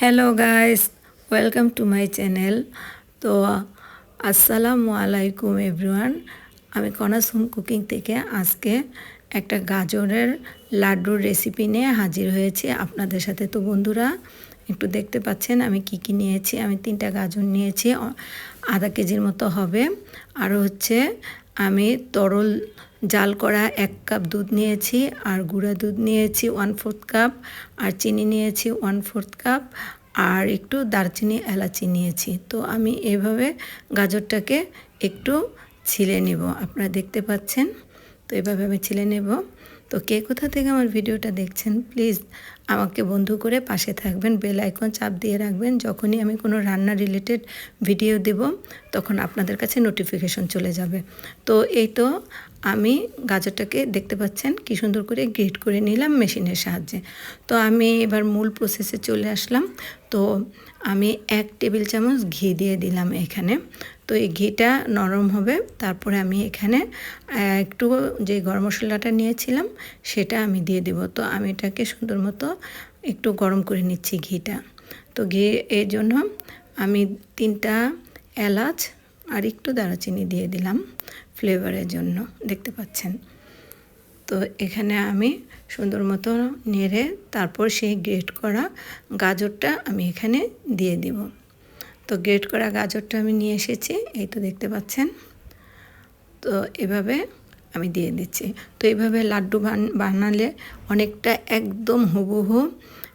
Hello guys welcome to my channel তো, আসসালামু আলাইকুম এভরিওয়ান আমি কনাস কুকিং থেকে আজকে একটা গাজরের লাড্ডুর রেসিপি নিয়ে হাজির হয়েছি আপনাদের সাথে। তো, বন্ধুরা, একটু দেখতে পাচ্ছেন আমি কি কি নিয়েছি। আমি তিনটা গাজর নিয়েছি আধা কেজির মতো হবে। আর হচ্ছে আমি তরল জাল করা এক কাপ দুধ নিয়েছি, আর গুঁড়া দুধ নিয়েছি ওয়ান ফোর্থ কাপ আর চিনি নিয়েছি ওয়ান ফোর্থ কাপ আর একটু দারচিনি, এলাচি নিয়েছি। তো আমি এভাবে গাজরটাকে একটু ছিলে নেব। আপনারা দেখতে পাচ্ছেন? তো এভাবে আমি ছিলে নেব। তো কে কোথা থেকে আমার ভিডিওটা দেখছেন প্লিজ আমাকে বন্ধু করে পাশে থাকবেন বেল আইকন চাপ দিয়ে রাখবেন। যখনই আমি কোনো রান্না রিলেটেড ভিডিও দেব, তখন আপনাদের কাছে নোটিফিকেশন চলে যাবে। তো এই তো আমি গাজরটাকে দেখতে পাচ্ছেন, কি সুন্দর করে গ্রেট করে নিলাম মেশিনের সাহায্যে। তো আমি এবার মূল প্রসেসে চলে আসলাম। তো আমি এক টেবিল চামচ ঘি দিয়ে দিলাম এখানে। তো এই ঘিটা নরম হবে, তারপরে আমি এখানে একটু যে গরম মশলাটা নিয়েছিলাম, সেটা আমি দিয়ে দিব। তো আমি এটাকে সুন্দর মতো একটু গরম করে নিচ্ছি ঘিটা। তো ঘি, এর জন্য আমি তিনটা এলাচ আর একটু দারুচিনি দিয়ে দিলাম ফ্লেভারের জন্য, দেখতে পাচ্ছেন। তো এখানে আমি সুন্দর মতো নেড়ে তারপর সেই গ্রেট করা গাজরটা আমি এখানে দিয়ে দিব। তো গ্রেট করা গাজরটা আমি নিয়ে এসেছি, এই তো দেখতে পাচ্ছেন। তো এভাবে আমি দিয়ে দিচ্ছি। তো এইভাবে লাড্ডু বান- বানালে অনেকটা একদম হুবহু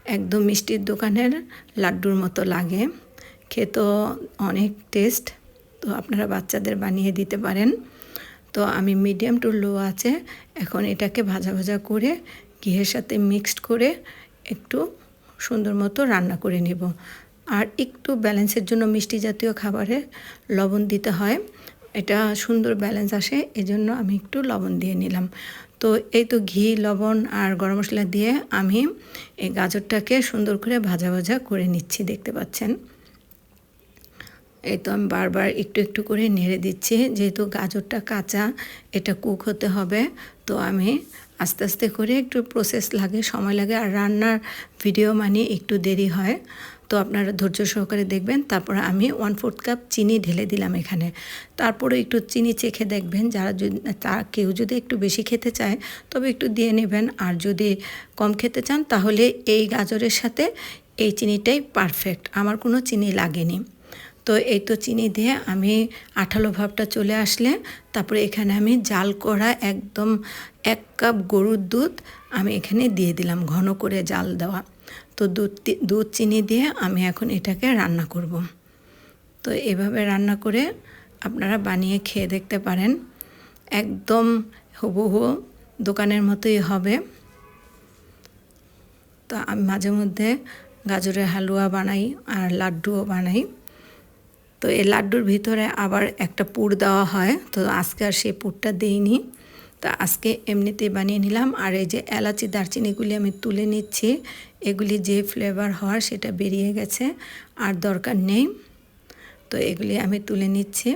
একদম মিষ্টির দোকানের লাড্ডুর মতো লাগে। খেতেও অনেক টেস্ট তো আপনারা বাচ্চাদের বানিয়ে দিতে পারেন। তো আমি মিডিয়াম টু লো আছে। এখন এটাকে ভাজা ভাজা করে ঘিয়ের সাথে মিক্সড করে একটু সুন্দর মতো রান্না করে নেব। আর একটু ব্যালেন্সের জন্য মিষ্টি জাতীয় খাবারে লবণ দিতে হয়। এটা সুন্দর ব্যালেন্স আসে, এজন্য আমি একটু লবণ দিয়ে নিলাম। তো এই তো ঘি, লবণ আর গরম মশলা দিয়ে আমি এই গাজরটাকে সুন্দর করে ভাজা ভাজা করে নিচ্ছি, দেখতে পাচ্ছেন? এই তো আমি বারবার একটু একটু করে নেড়ে দিচ্ছি, যেহেতু গাজরটা কাঁচা, এটা কুক হতে হবে। তো আমি আস্তে আস্তে করে একটু প্রসেস লাগে, সময় লাগে আর রান্নার ভিডিও মানে একটু দেরি হয়। তো আপনারা ধৈর্য সহকারে দেখবেন, তারপর আমি ওয়ান ফোর্থ কাপ চিনি ঢেলে দিলাম এখানে। তারপরে একটু চিনি চেখে দেখবেন, যারা যদি, তা কেউ যদি একটু বেশি খেতে চায়, তবে একটু দিয়ে নেবেন। আর যদি কম খেতে চান, তাহলে এই গাজরের সাথে এই চিনিটাই পারফেক্ট আমার কোনো চিনি লাগেনি। তো এই তো চিনি দিয়ে আমি আঠালো ভাবটা চলে আসলে, তারপরে এখানে আমি জাল করা একদম এক কাপ গরুর দুধ আমি এখানে দিয়ে দিলাম ঘন করে জাল দেওয়া। তো দুধ দুধ চিনি দিয়ে আমি এখন এটাকে রান্না করব। তো এভাবে রান্না করে আপনারা বানিয়ে খেয়ে দেখতে পারেন। একদম হুবহু দোকানের মতোই হবে। তো আমি মাঝে মধ্যে গাজরের হালুয়া বানাই আর লাড্ডুও বানাই। তো এই লাড্ডুর ভিতরে আবার একটা পুর দেওয়া হয়। তো আজকে আর সেই পুরটা দেইনি। তো আজকে এমনিতেই বানিয়ে নিলাম। আর এই যে এলাচি, দারচিনিগুলি আমি তুলে নিচ্ছি। এগুলি যে ফ্লেভার হওয়ার সেটা বেরিয়ে গেছে। আর দরকার নেই। তো এগুলি আমি তুলে নিচ্ছি।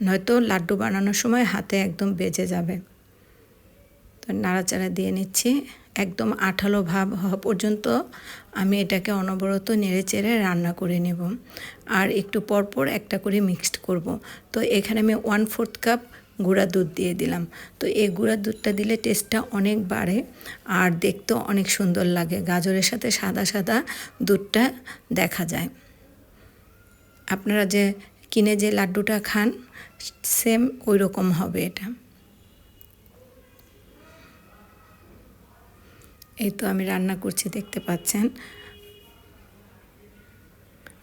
নয়তো লাড্ডু বানানোর সময় হাতে একদম বেজে যাবে। তো নাড়াচাড়া দিয়ে নিচ্ছি। একদম আঠালো ভাব হওয়া পর্যন্ত আমি এটাকে অনবরত নেড়ে চেড়ে রান্না করে নেব। আর একটু পরপর একটা করে মিক্সড করব। তো এখানে আমি ওয়ান ফোর্থ কাপ গুঁড়া দুধ দিয়ে দিলাম। তো এই গুঁড়া দুধটা দিলে টেস্টটা অনেক বাড়ে আর দেখতেও অনেক সুন্দর লাগে। গাজরের সাথে সাদা সাদা দুধটা দেখা যায়। আপনারা যে কিনে যে লাড্ডুটা খান সেম ওই রকম হবে এটা। এই তো আমি রান্না করছি, দেখতে পাচ্ছেন।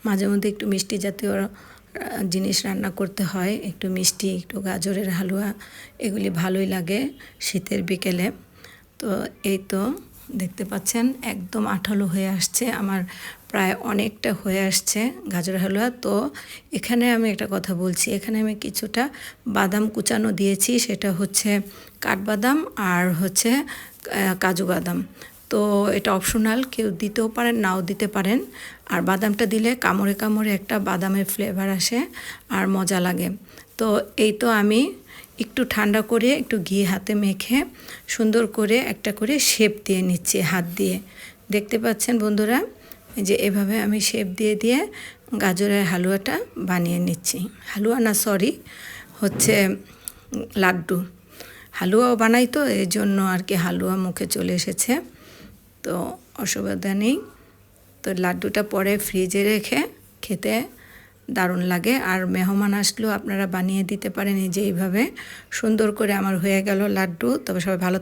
মাঝে মধ্যে একটু মিষ্টি জাতীয় জিনিস রান্না করতে হয়। একটু মিষ্টি, একটু গাজরের হালুয়া, এগুলি ভালোই লাগে শীতের বিকেলে। তো এই তো দেখতে পাচ্ছেন, একদম আঠালো হয়ে আসছে, আমার প্রায় অনেকটা হয়ে আসছে গাজর হালুয়া। তো এখানে আমি একটা কথা বলছি, এখানে আমি কিছুটা বাদাম কুচানো দিয়েছি, সেটা হচ্ছে কাঠবাদাম আর হচ্ছে কাজু বাদাম। তো এটা অপশনাল, কেউ দিতেও পারেন, নাও দিতে পারেন। আর বাদামটা দিলে কামড়ে কামড়ে একটা বাদামের ফ্লেভার আসে আর মজা লাগে। তো এই তো আমি একটু ঠান্ডা করে একটু ঘি হাতে মেখে সুন্দর করে একটা করে শেপ দিয়ে নিচ্ছি হাত দিয়ে। দেখতে পাচ্ছেন বন্ধুরা যে এভাবে আমি শেপ দিয়ে দিয়ে গাজরের হালুয়াটা বানিয়ে নিচ্ছি। হালুয়া না, সরি, হচ্ছে লাড্ডু। হালুয়াও বানাই তো, এই জন্য আর কি হালুয়া মুখে চলে এসেছে। তো অসুবিধা নেই। তো লাড্ডুটা পরে ফ্রিজে রেখে খেতে দারুণ লাগে। আর মেহমান আসলেও আপনারা বানিয়ে দিতে পারেন এই যে এইভাবে। সুন্দর করে আমার হয়ে গেল লাড্ডু। তবে সবাই ভালো